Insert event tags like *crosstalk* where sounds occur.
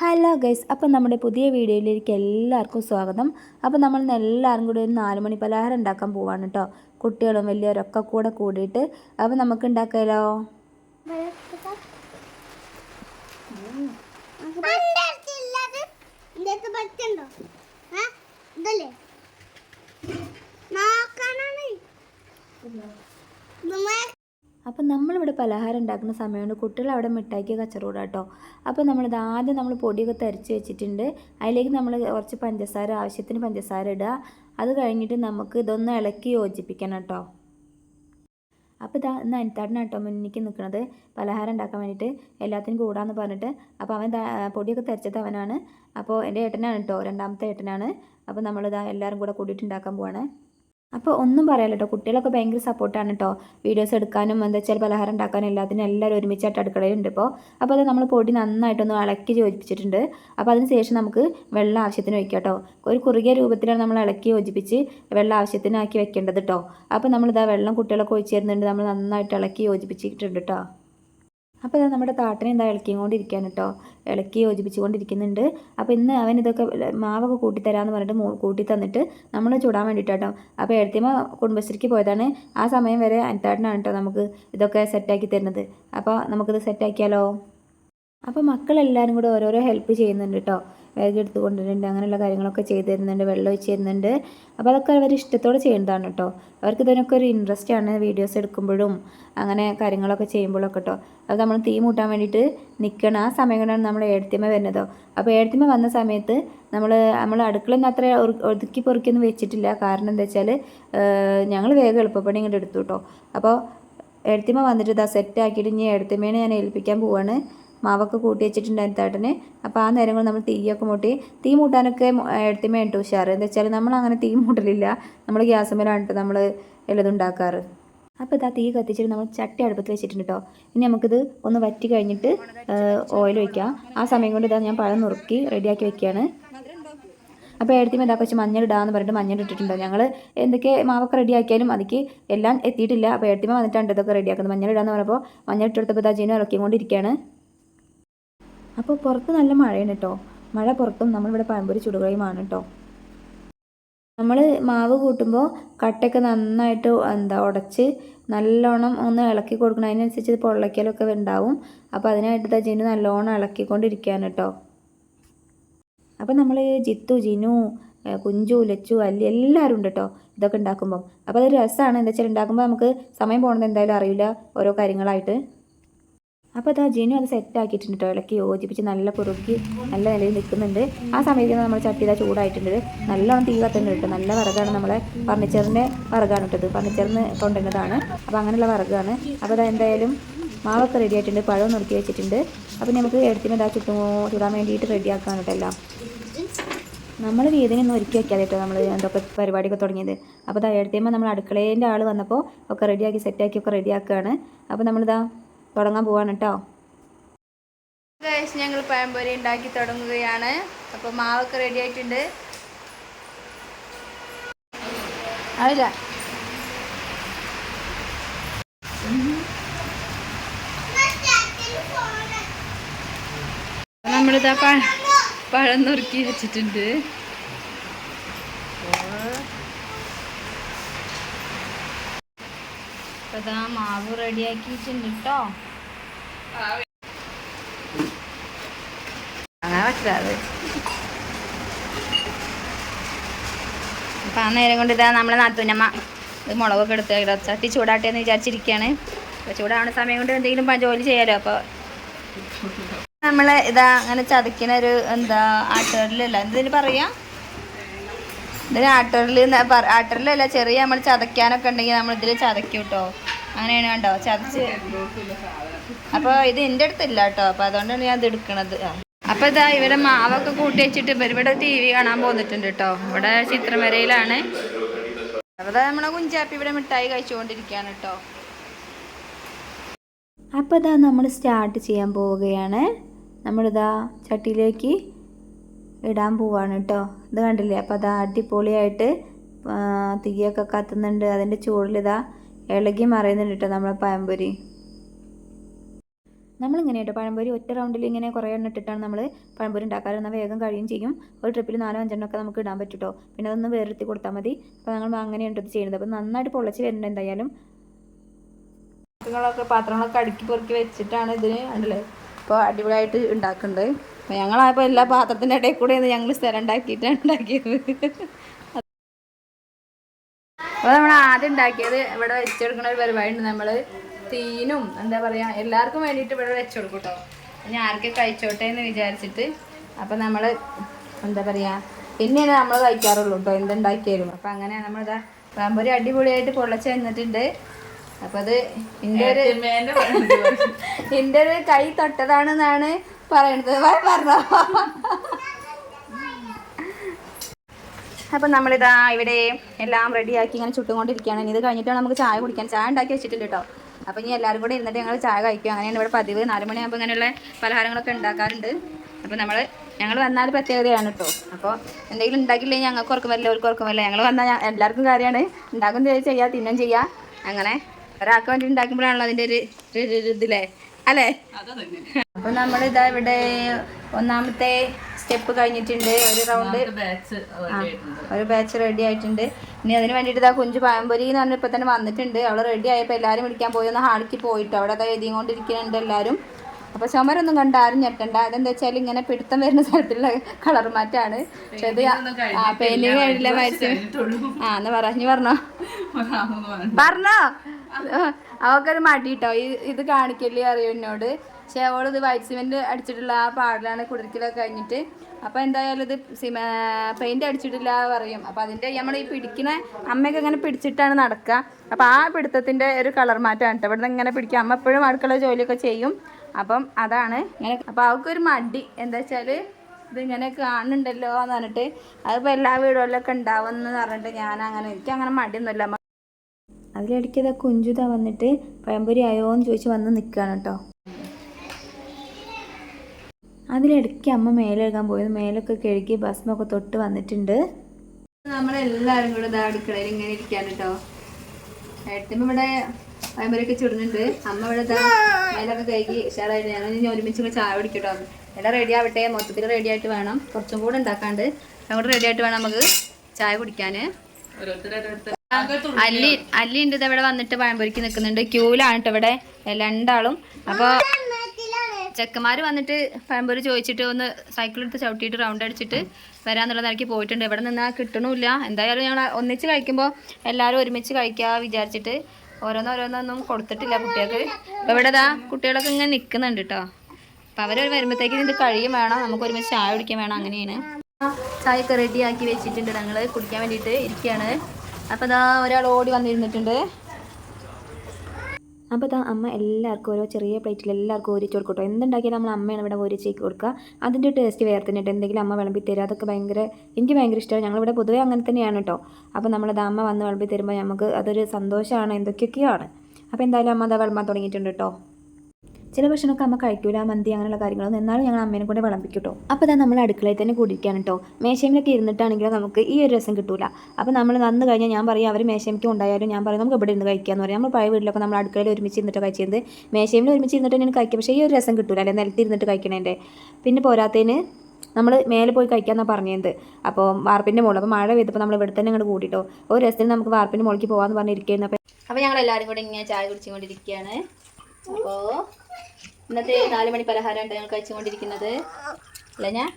Hello guys അപ്പം നമ്മുടെ പുതിയ വീഡിയോയിലേക്ക് എല്ലാവർക്കും സ്വാഗതം. അപ്പം നമ്മൾ എല്ലാവരും കൂടി ഒരു നാലുമണി പലഹാരം ഉണ്ടാക്കാൻ പോവാണ് കേട്ടോ കുട്ടികളും വലിയവരൊക്കെ കൂടെ കൂടിയിട്ട്. അപ്പം നമുക്ക് ഉണ്ടാക്കാമല്ലോ ഇതല്ലേ നോക്കാനാണ് അപ്പം നമ്മളിവിടെ പലഹാരം ഉണ്ടാക്കുന്ന സമയമാണ് കുട്ടികൾ അവിടെ മിഠായിക്ക് കച്ചറൂടാ കേട്ടോ അപ്പോൾ നമ്മളിത് ആദ്യം നമ്മൾ പൊടിയൊക്കെ തരിച്ച് വെച്ചിട്ടുണ്ട്. അതിലേക്ക് നമ്മൾ കുറച്ച് പഞ്ചസാര ആവശ്യത്തിന് പഞ്ചസാര ഇടുക. അത് കഴിഞ്ഞിട്ട് നമുക്ക് ഇതൊന്ന് ഇളക്കി യോജിപ്പിക്കണം കേട്ടോ അപ്പോൾ ഇതാ ഇന്ന് അനിത്താടിനാണ് കേട്ടോ മുന്നിക്ക് നിൽക്കുന്നത്. പലഹാരം ഉണ്ടാക്കാൻ വേണ്ടിയിട്ട് എല്ലാത്തിനും കൂടാന്ന് പറഞ്ഞിട്ട്. അപ്പോൾ അവൻ പൊടിയൊക്കെ തരച്ചത് അവനാണ്. അപ്പോൾ എന്റെ ഏട്ടനാണ് കേട്ടോ രണ്ടാമത്തെ ഏട്ടനാണ്. അപ്പോൾ നമ്മളിതാ എല്ലാവരും കൂടെ കൂടിയിട്ട് ഉണ്ടാക്കാൻ പോവാണ്. അപ്പോൾ ഒന്നും പറയാലോ കേട്ടോ കുട്ടികളൊക്കെ ഭയങ്കര സപ്പോർട്ടാണ് കേട്ടോ വീഡിയോസ് എടുക്കാനും എന്താ വെച്ചാൽ പലഹാരം ഉണ്ടാക്കാനും എല്ലാത്തിനും എല്ലാവരും ഒരുമിച്ചായിട്ട് അടുക്കളയിലുണ്ട് ഇപ്പോൾ അപ്പോൾ അത് നമ്മൾ പൊടി നന്നായിട്ടൊന്ന് ഇളക്കി യോജിപ്പിച്ചിട്ടുണ്ട്. അപ്പോൾ അതിന് ശേഷം നമുക്ക് വെള്ളം ആവശ്യത്തിന് വയ്ക്കാം കേട്ടോ ഒരു കുറുകിയ രൂപത്തിലാണ് നമ്മൾ ഇളക്കി യോജിപ്പിച്ച് വെള്ളം ആവശ്യത്തിനാക്കി വെക്കേണ്ടത് കേട്ടോ അപ്പോൾ നമ്മളിതാ വെള്ളം കുട്ടികളൊക്കെ ഒഴിച്ചു തരുന്നുണ്ട്. നമ്മൾ നന്നായിട്ട് ഇളക്കി യോജിപ്പിച്ചിട്ടുണ്ട് കേട്ടോ അപ്പോൾ ഇതാ നമ്മുടെ താട്ടനെ എന്താ ഇളക്കിക്കൊണ്ടിരിക്കാൻ കേട്ടോ. ഇളക്കി യോജിപ്പിച്ചുകൊണ്ടിരിക്കുന്നുണ്ട്. അപ്പോൾ ഇന്ന് അവൻ ഇതൊക്കെ മാവൊക്കെ കൂട്ടിത്തരാമെന്ന് പറഞ്ഞിട്ട് കൂട്ടി തന്നിട്ട് നമ്മൾ ചൂടാൻ വേണ്ടിയിട്ട് അപ്പോൾ എഴുത്തിമ കുടുംബശ്രീക്ക് പോയതാണ്. ആ സമയം വരെ അനിത്താട്ടനാണ് കേട്ടോ നമുക്ക് ഇതൊക്കെ സെറ്റാക്കി തരുന്നത്. അപ്പോൾ നമുക്കിത് സെറ്റാക്കിയാലോ അപ്പോൾ മക്കളെല്ലാവരും കൂടെ ഓരോരോ ഹെൽപ്പ് ചെയ്യുന്നുണ്ട് കേട്ടോ. ബാഗ് എടുത്ത് കൊണ്ടുവരുന്നുണ്ട്. അങ്ങനെയുള്ള കാര്യങ്ങളൊക്കെ ചെയ്തു തരുന്നുണ്ട് വെള്ളം ഒഴിച്ച് തരുന്നുണ്ട് അപ്പോൾ അതൊക്കെ അവർ ഇഷ്ടത്തോടെ ചെയ്യേണ്ടതാണ് കേട്ടോ അവർക്ക് ഇതിനൊക്കെ ഒരു ഇൻട്രസ്റ്റ് ആണ് വീഡിയോസ് എടുക്കുമ്പോഴും അങ്ങനെ കാര്യങ്ങളൊക്കെ ചെയ്യുമ്പോഴൊക്കെ കേട്ടോ അത് നമ്മൾ തീ മൂട്ടാൻ വേണ്ടിയിട്ട് നിൽക്കണം ആ സമയങ്ങളാണ് നമ്മൾ ഏഴത്തിമ വരുന്നതോ അപ്പോൾ ഏഴത്തിമ വന്ന സമയത്ത് നമ്മൾ നമ്മൾ അടുക്കളയിൽ അത്ര ഒതുക്കി പൊറുക്കിയൊന്നും വെച്ചിട്ടില്ല. കാരണം എന്താ വെച്ചാൽ ഞങ്ങൾ വേഗം എളുപ്പപ്പണി ഇങ്ങോട്ട് എടുത്തു കേട്ടോ അപ്പോൾ എഴുത്തിമ വന്നിട്ട് ഇതാ സെറ്റ് ആക്കിയിട്ട് ഇനി എഴുത്തിമേനെ ഞാൻ ഏൽപ്പിക്കാൻ പോവാണ്. മാവൊക്കെ കൂട്ടി വെച്ചിട്ടുണ്ടായിരുന്നു താട്ടന്. അപ്പോൾ ആ നേരങ്ങൾ നമ്മൾ തീയൊക്കെ മൂട്ടി. തീ മൂട്ടാനൊക്കെ എഴുത്തിമ ഇട്ടു ഉഷാറ്. എന്താ വെച്ചാൽ നമ്മൾ അങ്ങനെ തീ മൂട്ടലില്ല. നമ്മൾ ഗ്യാസ് മേലാണ് നമ്മൾ എല്ലാം ഉണ്ടാക്കാറ്. അപ്പോൾ ഇതാ തീ കത്തിച്ചിട്ട് നമ്മൾ ചട്ടി അടുപ്പത്ത് വെച്ചിട്ടുണ്ട് കേട്ടോ ഇനി നമുക്കിത് ഒന്ന് വറ്റി കഴിഞ്ഞിട്ട് ഓയിൽ ഒഴിക്കാം. ആ സമയം കൊണ്ട് ഇതാ ഞാൻ പഴം നുറുക്കി റെഡിയാക്കി വെക്കുകയാണ് അപ്പോൾ എടുത്തി ഇതാ കുറച്ച് മഞ്ഞൾ ഇടാന്ന് പറഞ്ഞിട്ട് മഞ്ഞൾ ഇട്ടിട്ടുണ്ടോ. ഞങ്ങൾ എന്തൊക്കെ മാവൊക്കെ റെഡിയാക്കിയാലും അതിക്ക് എല്ലാം എത്തിയിട്ടില്ല. അപ്പോൾ എഴുത്തിമ വന്നിട്ടാണ് ഇതൊക്കെ റെഡിയാക്കുന്നത് മഞ്ഞൾ ഇടാന്ന് പറഞ്ഞപ്പോൾ മഞ്ഞൾ ഇട്ടെടുത്തപ്പോൾ ഇതാ ജീനും ഇറക്കിക്കൊണ്ടിരിക്കുകയാണ്. അപ്പോൾ പുറത്ത് നല്ല മഴയാണ് കേട്ടോ മഴ പുറത്തും നമ്മളിവിടെ പഴംപൊരി ചുടുകയുമാണ് കേട്ടോ നമ്മൾ മാവ് കൂട്ടുമ്പോൾ കട്ടയൊക്കെ നന്നായിട്ട് എന്താ ഉടച്ച് നല്ലോണം ഒന്ന് ഇളക്കി കൊടുക്കണം. അതിനനുസരിച്ച് പൊള്ളയ്ക്കലൊക്കെ ഉണ്ടാവും. അപ്പോൾ അതിനായിട്ട് ജിനു നല്ലോണം ഇളക്കിക്കൊണ്ടിരിക്കുകയാണ് കേട്ടോ അപ്പോൾ നമ്മൾ ജിത്തു ജിനു കുഞ്ചു ലച്ചു അല്ലി എല്ലാവരും ഉണ്ട് കേട്ടോ ഇതൊക്കെ ഉണ്ടാക്കുമ്പോൾ അപ്പോൾ അതൊരു രസമാണ് എന്താ വെച്ചാൽ ഉണ്ടാക്കുമ്പോൾ നമുക്ക് സമയം പോകുന്നത് എന്തായാലും അറിയില്ല. ഓരോ കാര്യങ്ങളായിട്ട്. അപ്പോൾ അതാ ജിനു അത് സെറ്റ് ആക്കിയിട്ടുണ്ട് കേട്ടോ ഇളക്കി യോജിപ്പിച്ച് നല്ല കുറുക്കി നല്ല നിലയിൽ നിൽക്കുന്നുണ്ട്. ആ സമയത്ത് നമ്മൾ ചട്ടി ഇതാ ചൂടായിട്ടുണ്ട്. നല്ലോണം തീ കത്തുന്നുണ്ട് കേട്ടോ നല്ല വിറകാണ് നമ്മളെ ഫർണിച്ചറിന്റെ വിറകാണ് കേട്ടത് ഫർണിച്ചറിന് കൊണ്ടുവന്നതാണ് അപ്പോൾ അങ്ങനെയുള്ള വിറകാണ്. അപ്പോൾ അതാ എന്തായാലും മാവൊക്കെ റെഡി ആയിട്ടുണ്ട്. പഴം നുറുക്കി വെച്ചിട്ടുണ്ട്. അപ്പോൾ നമുക്ക് എടുത്തിന് ഇതാ ചുറ്റും ചൂടാൻ വേണ്ടിയിട്ട് റെഡിയാക്കാൻ കേട്ടോ എല്ലാം. നമ്മൾ വീതിനൊന്നും ഒരുക്കി വയ്ക്കാതെ കേട്ടോ നമ്മൾ എന്തൊക്കെ പരിപാടിയൊക്കെ തുടങ്ങിയത്. അപ്പോൾ ഇതാ എടുത്തുമ്പോൾ നമ്മൾ അടുക്കളേന്റെ ആൾ വന്നപ്പോൾ ഒക്കെ റെഡിയാക്കി സെറ്റാക്കി ഒക്കെ റെഡിയാക്കുകയാണ് അപ്പോൾ നമ്മളിതാ തുടങ്ങാൻ പോവാണ് കേട്ടോ ഞങ്ങൾ പഴംപൊരി ഉണ്ടാക്കി തുടങ്ങുകയാണ്. അപ്പോൾ മാവൊക്കെ റെഡി ആയിട്ടുണ്ട്. അതില്ല നമ്മളിതാ പഴ പഴം നുറുക്കി വെച്ചിട്ടുണ്ട്. ഇതാ മാവ് റെഡിയാക്കിയിട്ടുണ്ട് കേട്ടോ അപ്പം ആ നേരം കൊണ്ട് ഇതാ നമ്മളെ നാത്തൂനമ്മ ഇത് മുളകൊക്കെ എടുത്ത് ചട്ടി ചൂടാട്ടെ എന്ന് വിചാരിച്ചിരിക്കുകയാണ് അപ്പോൾ ചൂടാവുന്ന സമയം കൊണ്ട് എന്തെങ്കിലും ജോലി ചെയ്യാലോ അപ്പോൾ നമ്മൾ ഇതാ അങ്ങനെ ചതിക്കണ ഒരു എന്താ ആട്ടറിലല്ല എന്തിന് പറയാ? ഇതിന് ആട്ടറിൽ ആട്ടറിലല്ല ചെറിയ നമ്മൾ ചതയ്ക്കാനൊക്കെ ഉണ്ടെങ്കിൽ നമ്മൾ ഇതിൽ ചതയ്ക്കും അങ്ങനെയാണ് കണ്ടോ ചതച്ച്. അപ്പോൾ ഇത് എന്റെ അടുത്തില്ല കേട്ടോ അപ്പോൾ അതുകൊണ്ടാണ് ഞാൻ ഇത് എടുക്കണത്. അപ്പോൾ ഇതാ ഇവരെ മാവൊക്കെ കൂട്ടി വെച്ചിട്ട് ഇവർ ഇവിടെ ടി വി കാണാൻ പോന്നിട്ടുണ്ട് കേട്ടോ. ഇവിടെ ചിത്രമരയിലാണ്. അവിടെ നമ്മളെ കുഞ്ചാപ്പി ഇവിടെ മിഠായി കഴിച്ചുകൊണ്ടിരിക്കുകയാണ് കേട്ടോ. അപ്പോൾ ഇതാ നമ്മൾ സ്റ്റാർട്ട് ചെയ്യാൻ പോവുകയാണ്. നമ്മളിതാ ചട്ടിയിലേക്ക് ഇടാൻ പോവാണ് കേട്ടോ. ഇത് കണ്ടില്ലേ? അപ്പോൾ അതാ അടിപൊളിയായിട്ട് തീയൊക്കെ കത്തുന്നുണ്ട്. അതിന്റെ ചൂടിലിതാ ഇളകി മറയുന്നുണ്ട് കേട്ടോ നമ്മളെ പഴംപൊരി. നമ്മളിങ്ങനെ കേട്ടോ പഴംപൊരി ഒറ്റ റൗണ്ടിൽ ഇങ്ങനെ കുറേ എണ്ണം ഇട്ടിട്ടാണ് നമ്മൾ പഴംപൊരി ഉണ്ടാക്കാറ്. എന്നാൽ വേഗം കഴിയും ചെയ്യും. ഒരു ട്രിപ്പിൽ നാലോ അഞ്ചെണ്ണം ഒക്കെ നമുക്ക് ഇടാൻ പറ്റും കേട്ടോ പിന്നെ അതൊന്ന് വേറെത്തി കൊടുത്താൽ മതി. അപ്പോൾ നമ്മൾ അങ്ങനെയാണ് ഇത് ചെയ്യുന്നത്. അപ്പോൾ നന്നായിട്ട് പൊള്ളച്ച് വരുന്നുണ്ട് എന്തായാലും. പാത്രങ്ങളൊക്കെ പാത്രങ്ങളൊക്കെ അടുക്കി പൊറുക്കി വെച്ചിട്ടാണ് ഇതിന് ഉണ്ടല്ലേ ഇപ്പോൾ അടിപൊളിയായിട്ട് ഉണ്ടാക്കുന്നുണ്ട്. അപ്പോൾ ഞങ്ങളപ്പോൾ എല്ലാ പാത്രത്തിന്റെ ഇടയിൽ കൂടെ ഞങ്ങൾ സ്ഥലം ഉണ്ടാക്കിയിട്ടാണ് ഉണ്ടാക്കിയത്. അപ്പോൾ നമ്മൾ ആദ്യം ഉണ്ടാക്കിയത് ഇവിടെ വെച്ചെടുക്കുന്ന ഒരു പരിപാടി ഉണ്ട് നമ്മൾ തീനും എന്താ പറയുക എല്ലാവർക്കും വേണ്ടിയിട്ട് ഇവിടെ വെച്ച് കൊടുക്കും കേട്ടോ ഇനി ആർക്കെ കഴിച്ചോട്ടെ എന്ന് വിചാരിച്ചിട്ട്. അപ്പോൾ നമ്മൾ എന്താ പറയുക പിന്നെയാണ് നമ്മൾ കഴിക്കാറുള്ളൂ കേട്ടോ എന്തുണ്ടാക്കിയാലും. അപ്പോൾ നമ്മൾ നമ്മളിതാ പാമ്പൊരി അടിപൊളിയായിട്ട് പൊള്ളച്ച് തന്നിട്ടുണ്ട് അപ്പോൾ അത് എന്റെ ഒരു എന്റെ *laughs* ഒരു കൈ തൊട്ടതാണെന്നാണ് പറയണത്. പറഞ്ഞോ? അപ്പം നമ്മളിതാ ഇവിടെ എല്ലാം റെഡിയാക്കി ഇങ്ങനെ ചുട്ടുകൊണ്ടിരിക്കുകയാണ്. ഇനി ഇത് കഴിഞ്ഞിട്ടാണ് നമുക്ക് ചായ കുടിക്കാൻ. ചായ ഉണ്ടാക്കി വെച്ചിട്ടില്ല കേട്ടോ. അപ്പം ഇനി എല്ലാവരും കൂടെ ഇരുന്നിട്ട് ഞങ്ങൾ ചായ കഴിക്കും. അങ്ങനെയാണ് ഇവിടെ പതിവ്. നാല് മണിയാകുമ്പോൾ ഇങ്ങനെയുള്ള പലഹാരങ്ങളൊക്കെ ഉണ്ടാക്കാറുണ്ട്. അപ്പോൾ നമ്മൾ ഞങ്ങൾ വന്നാൽ പ്രത്യേകതയാണ് കേട്ടോ. അപ്പോൾ എന്തെങ്കിലും ഉണ്ടാക്കില്ലേ ഞങ്ങൾക്ക് ഉറക്കം വരില്ല അവർക്ക് ഉറക്കം വരില്ല ഞങ്ങൾ വന്നാൽ എല്ലാവർക്കും കാര്യമാണ്. ഉണ്ടാക്കും ചെയ്യാം തിന്നും ചെയ്യാം. അങ്ങനെ ഒരാൾക്ക് വേണ്ടി ഉണ്ടാക്കുമ്പോഴാണല്ലോ അതിന്റെ ഒരു ഇതിലേ ഒരു ഇതില്ലേ? അല്ലേ? അപ്പോൾ നമ്മളിതാ ഇവിടെ ഒന്നാമത്തെ സ്റ്റെപ്പ് കഴിഞ്ഞിട്ടുണ്ട് ഒരു റൗണ്ട് ഒരു ബാച്ച് റെഡി ആയിട്ടുണ്ട്. ഇനി അതിന് വേണ്ടിയിട്ട് ഇതാ കുഞ്ചു പഴംപൊരി എന്ന് പറഞ്ഞ ഇപ്പം തന്നെ വന്നിട്ടുണ്ട്. അവൾ റെഡി ആയപ്പോൾ എല്ലാവരും വിളിക്കാൻ പോയി. ഒന്ന് ഹാളിക്ക് പോയിട്ട്. അവിടെ അതാ എഴുതിയും കൊണ്ടിരിക്കുന്നുണ്ട് എല്ലാവരും അപ്പോൾ ചുമരൊന്നും കണ്ട ആരും ഞെട്ടണ്ട. അതെന്താ വെച്ചാൽ ഇങ്ങനെ പിടുത്തം വരുന്ന തരത്തിലുള്ള കളർ മാറ്റാണ്. പക്ഷെ അത് ആ പെയിന്റിങ് കഴിഞ്ഞില്ല മരിച്ചു ആ എന്നാ പറഞ്ഞു. പറഞ്ഞോ പറഞ്ഞോ. അവക്കൊരു മടി കേട്ടോ ഈ ഇത് കാണിക്കല്ലേ അറിയോ എന്നോട്? പക്ഷെ അവൾ ഇത് വൈറ്റ് സിമെന്റ് അടിച്ചിട്ടുള്ള ആ പാടിലാണ് കുടിരിക്കലൊക്കെ കഴിഞ്ഞിട്ട്. അപ്പോൾ എന്തായാലും ഇത് സിമ പെയിന്റ് അടിച്ചിട്ടില്ല പറയും. അപ്പോൾ അതിന്റെ നമ്മൾ ഈ പിടിക്കുന്ന അമ്മയൊക്കെ ഇങ്ങനെ പിടിച്ചിട്ടാണ് നടക്കുക അപ്പോൾ ആ പിടുത്തത്തിന്റെ ഒരു കളർ മാറ്റമാണ് കേട്ടോ ഇവിടെ ഇങ്ങനെ പിടിക്കുക അമ്മ എപ്പോഴും അടുക്കള ജോലിയൊക്കെ ചെയ്യും. അപ്പം അതാണ് ഇങ്ങനെ. അപ്പോൾ അവൾക്കൊരു മടി. എന്താ വെച്ചാൽ ഇതിങ്ങനെ കാണുന്നുണ്ടല്ലോ എന്ന് പറഞ്ഞിട്ട് അതിപ്പോൾ എല്ലാ വീടുകളിലൊക്കെ ഉണ്ടാവുമെന്ന് പറഞ്ഞിട്ട് ഞാൻ അങ്ങനെ എനിക്ക് അങ്ങനെ മടിയൊന്നുമില്ല അതിലിടയ്ക്ക് ഇതാ കുഞ്ചുത വന്നിട്ട് പഴംപൊരി ആയോ എന്ന് ചോദിച്ച് വന്ന് നിൽക്കുകയാണ് കേട്ടോ അതിലിടയ്ക്ക് അമ്മ മേലെ പോയത്. മേലൊക്കെ കഴുകി ഭസ്മൊക്കെ തൊട്ട് വന്നിട്ടുണ്ട്. നമ്മളെല്ലാവരും കൂടെ ഇതാ അടുക്കളയിൽ ഇങ്ങനെ ഇരിക്കാൻ കേട്ടോ ഏട്ടത്തിമ്മ ഇവിടെ പയമ്പരൊക്കെ ചുടുന്നുണ്ട്. അമ്മ ഇവിടെ ഇതാ മേലൊക്കെ കഴുകി ഉഷാറായിട്ട് ഞാൻ ഇനി ഒരുമിച്ച് ചായ കുടിക്കട്ടോ. എല്ലാം റെഡി ആവട്ടെ. മൊത്തത്തിൽ റെഡി ആയിട്ട് വേണം. കുറച്ചും കൂടെ ഉണ്ടാക്കാണ്ട് അങ്ങോട്ട് റെഡി ആയിട്ട് വേണം നമുക്ക് ചായ കുടിക്കാൻ അല്ലി അല്ലി ഉണ്ട് ഇവിടെ വന്നിട്ട് പഴംപൊരിക്ക് നിൽക്കുന്നുണ്ട് ക്യൂലാണ് ഇവിടെ രണ്ടാളും. അപ്പോൾ ചെക്കന്മാർ വന്നിട്ട് പഴംപൊരി ചോദിച്ചിട്ട് ഒന്ന് സൈക്കിൾ എടുത്ത് ചവിട്ടിയിട്ട് റൗണ്ട് അടിച്ചിട്ട് വരാന്നുള്ള നിലയ്ക്ക് പോയിട്ടുണ്ട്. ഇവിടെ നിന്നാൽ കിട്ടണമില്ല. എന്തായാലും ഞങ്ങൾ ഒന്നിച്ച് കഴിക്കുമ്പോൾ എല്ലാവരും ഒരുമിച്ച് കഴിക്കുക വിചാരിച്ചിട്ട് ഓരോന്നോരോന്നൊന്നും കൊടുത്തിട്ടില്ല കുട്ടികൾക്ക്. അപ്പോൾ ഇവിടെ ഇതാ കുട്ടികളൊക്കെ ഇങ്ങനെ നിൽക്കുന്നുണ്ട് കേട്ടോ അപ്പം അവർ വരുമ്പോഴത്തേക്കും ഇത് കഴിയും വേണം. നമുക്ക് ഒരുമിച്ച് ചായ കുടിക്കാൻ വേണം. അങ്ങനെയാണ്. ചായയൊക്കെ റെഡിയാക്കി വെച്ചിട്ടുണ്ട് ഞങ്ങൾ കുടിക്കാൻ വേണ്ടിയിട്ട് ഇരിക്കുകയാണ് അപ്പോൾ ഇതാ ഒരാൾ ഓടി വന്നിരുന്നിട്ടുണ്ട്. അപ്പോൾ ഇതാ അമ്മ എല്ലാവർക്കും ഓരോ ചെറിയ പ്ലേറ്റിൽ എല്ലാവർക്കും ഒരിച്ച് കൊടുക്കും എന്തുണ്ടാക്കിയാലും നമ്മൾ അമ്മയാണ് ഇവിടെ ഒരിച്ചേക്ക് കൊടുക്കുക. അതിന്റെ ടേസ്റ്റ് വേറെ തന്നെ എന്തെങ്കിലും അമ്മ വിളമ്പി തരും. അതൊക്കെ ഭയങ്കര എനിക്ക് ഭയങ്കര ഇഷ്ടമാണ്. ഞങ്ങളിവിടെ പൊതുവേ അങ്ങനെ തന്നെയാണ് കേട്ടോ. അപ്പോൾ നമ്മളത് അമ്മ വന്ന് വിളമ്പി തരുമ്പോൾ നമുക്ക് അതൊരു സന്തോഷമാണ് എന്തൊക്കെയൊക്കെയാണ് അപ്പോൾ എന്തായാലും അമ്മ അതാ വിളമ്പാൻ തുടങ്ങിയിട്ടുണ്ട് കേട്ടോ. ചില ഭക്ഷണമൊക്കെ അമ്മ കഴിക്കൂല മന്തി അങ്ങനെയുള്ള കാര്യങ്ങളൊന്നും എന്നാലും ഞങ്ങൾ അമ്മേനെ കൊണ്ട് വിളമ്പിക്കും കേട്ടോ അപ്പോൾ തന്നെ നമ്മൾ അടുക്കളയിൽ തന്നെ കൂടിയിരിക്കുകയാണ് കേട്ടോ മേശയിലൊക്കെ ഇരുന്നിട്ടാണെങ്കിലും നമുക്ക് ഈ ഒരു രസം കിട്ടൂല. അപ്പോൾ നമ്മൾ നന്ന് കഴിഞ്ഞാൽ ഞാൻ പറയും അവർ മേശയ്ക്ക് ഉണ്ടായാലും ഞാൻ പറയും നമുക്ക് ഇവിടെ ഇരുന്ന് കഴിക്കാന്ന് പറയും. നമ്മൾ പഴയ വീട്ടിലൊക്കെ നമ്മൾ അടുക്കളയിൽ ഒരുമിച്ച് ഇരുന്നിട്ട് കഴിച്ചത്. മേശയിൽ ഒരുമിച്ച് ഇരുന്നിട്ട് ഞാൻ കഴിക്കാം പക്ഷേ ഈ ഒരു രസം കിട്ടൂല അല്ലെങ്കിൽ നിലത്തിരുന്നിട്ട് കഴിക്കണേന്റെ പിന്നെ പോരാത്തതിന് നമ്മൾ മേലെ പോയി കഴിക്കാമെന്നാണ് പറഞ്ഞത്. അപ്പോൾ വാർപ്പിന്റെ മുകളിൽ അപ്പോൾ മഴ പെയ്തപ്പോൾ നമ്മൾ ഇവിടെ തന്നെ അങ്ങോട്ട് കൂട്ടിട്ടോ ഒരു രസത്തിൽ നമുക്ക് വാർപ്പിന്റെ മുകളിലേക്ക് പോകാമെന്ന് പറഞ്ഞിരിക്കുന്നു അപ്പോൾ അപ്പോൾ ഞങ്ങൾ എല്ലാവരും കൂടി ഇങ്ങനെ ചായ കുടിച്ചുകൊണ്ടിരിക്കുകയാണ്. അപ്പോൾ ഇന്നത്തെ നാല് മണി പലഹാരമാണ് ഞങ്ങൾ കഴിച്ചുകൊണ്ടിരിക്കുന്നത്. അല്ല ഞാൻ?